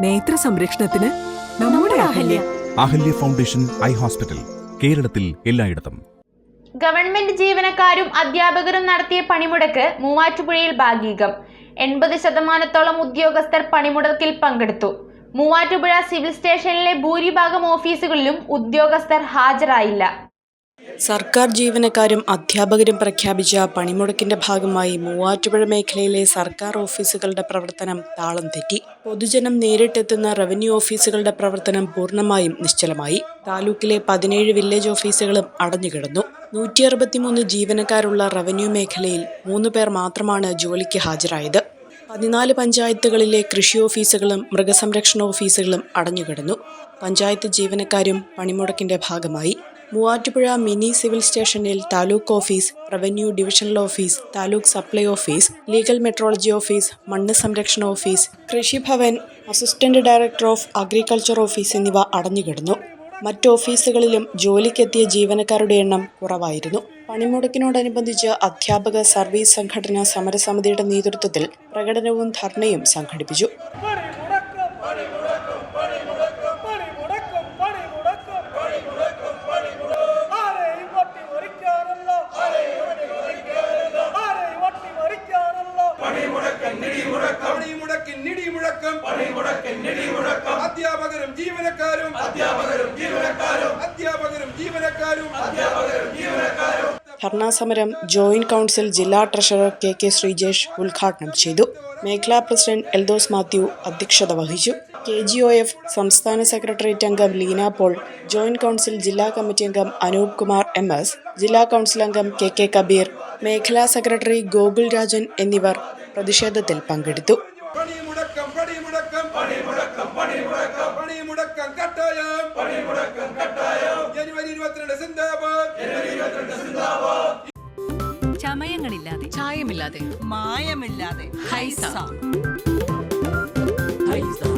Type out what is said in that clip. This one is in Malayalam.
നേത്ര സംരക്ഷണത്തിന് നമ്മുടെ Ahalya. Ahalya foundation eye hospital കേരളത്തിൽ എല്ലായിടത്തും. ഗവൺമെന്റ് ജീവനക്കാരും അധ്യാപകരും നടത്തിയ പണിമുടക്ക് മൂവാറ്റുപുഴയിൽ ഭാഗികം. എൺപത് ശതമാനത്തോളം ഉദ്യോഗസ്ഥർ പണിമുടക്കിൽ പങ്കെടുത്തു. മൂവാറ്റുപുഴ സിവിൽ സ്റ്റേഷനിലെ ഭൂരിഭാഗം ഓഫീസുകളിലും ഉദ്യോഗസ്ഥർ ഹാജരായില്ല. സർക്കാർ ജീവനക്കാരും അധ്യാപകരും പ്രഖ്യാപിച്ച പണിമുടക്കിന്റെ ഭാഗമായി മൂവാറ്റുപുഴ മേഖലയിലെ സർക്കാർ ഓഫീസുകളുടെ പ്രവർത്തനം താളം തെറ്റി. പൊതുജനം നേരിട്ടെത്തുന്ന റവന്യൂ ഓഫീസുകളുടെ പ്രവർത്തനം പൂർണമായും നിശ്ചലമായി. താലൂക്കിലെ പതിനേഴ് വില്ലേജ് ഓഫീസുകളും അടഞ്ഞുകിടന്നു. നൂറ്റി അറുപത്തിമൂന്ന് ജീവനക്കാരുള്ള റവന്യൂ മേഖലയിൽ മൂന്ന് പേർ മാത്രമാണ് ജോലിക്ക് ഹാജരായത്. പതിനാല് പഞ്ചായത്തുകളിലെ കൃഷി ഓഫീസുകളും മൃഗസംരക്ഷണ ഓഫീസുകളും അടഞ്ഞുകിടന്നു. പഞ്ചായത്ത് ജീവനക്കാരും പണിമുടക്കിന്റെ ഭാഗമായി. മൂവാറ്റുപുഴ മിനി സിവിൽ സ്റ്റേഷനിൽ taluk office revenue divisional office taluk supply office legal metrology office മണ്ണ് സംരക്ഷണ office Krishibhavan assistant director of agriculture office എന്നിവ അടഞ്ഞുകിടന്നു. മറ്റ് ഓഫീസുകളിലും ജോലിക്കെത്തിയ ജീവനക്കാരുടെ എണ്ണം കുറവായിരുന്നു. പണിമുടക്കിനോടനുബന്ധിച്ച് അധ്യാപക സർവീസ് സംഘടന സമരസമിതിയുടെ നേതൃത്വത്തിൽ പ്രകടനവും ധർണയും സംഘടിപ്പിച്ചു. അധ്യാപകരും ജീവനക്കാരും അധ്യാപകരും ജീവനക്കാരും. അധ്യാപകരും ജീവനക്കാരും. അധ്യാപകരും ജീവനക്കാരും. ധർണാസമരം ജോയിന്റ് കൗൺസിൽ ജില്ലാ ട്രഷറർ കെ കെ ശ്രീജേഷ് ഉദ്ഘാടനം ചെയ്തു. മേഖലാ പ്രസിഡന്റ് എൽദോസ് മാത്യു അധ്യക്ഷത വഹിച്ചു. കെ ജി ഒ എഫ് സംസ്ഥാന സെക്രട്ടേറിയറ്റ് അംഗം ലീന പോൾ ജോയിന്റ് കൗൺസിൽ ജില്ലാ കമ്മിറ്റി അംഗം അനൂപ് കുമാർ എം എസ് ജില്ലാ കൗൺസിൽ അംഗം കെ കെ കബീർ മേഖലാ സെക്രട്ടറി ഗോകുൽ രാജൻ എന്നിവർ പ്രതിഷേധത്തിൽ പങ്കെടുത്തു. പണിമുടക്കം പണിമുടക്കം പണിമുടക്കം. പണിമുടക്കം കട്ടായം. പണിമുടക്കം കട്ടായം. ജനുവരി ഇരുപത്തിരണ്ട് സിന്ദാബാദ്. ജനുവരി ഇരുപത്തിരണ്ട് സിന്ദാബാദ്. ചമയങ്ങളില്ലാതെ. ചായമില്ലാതെ. മായമില്ലാതെ. ഹൈസ. ഹൈസ.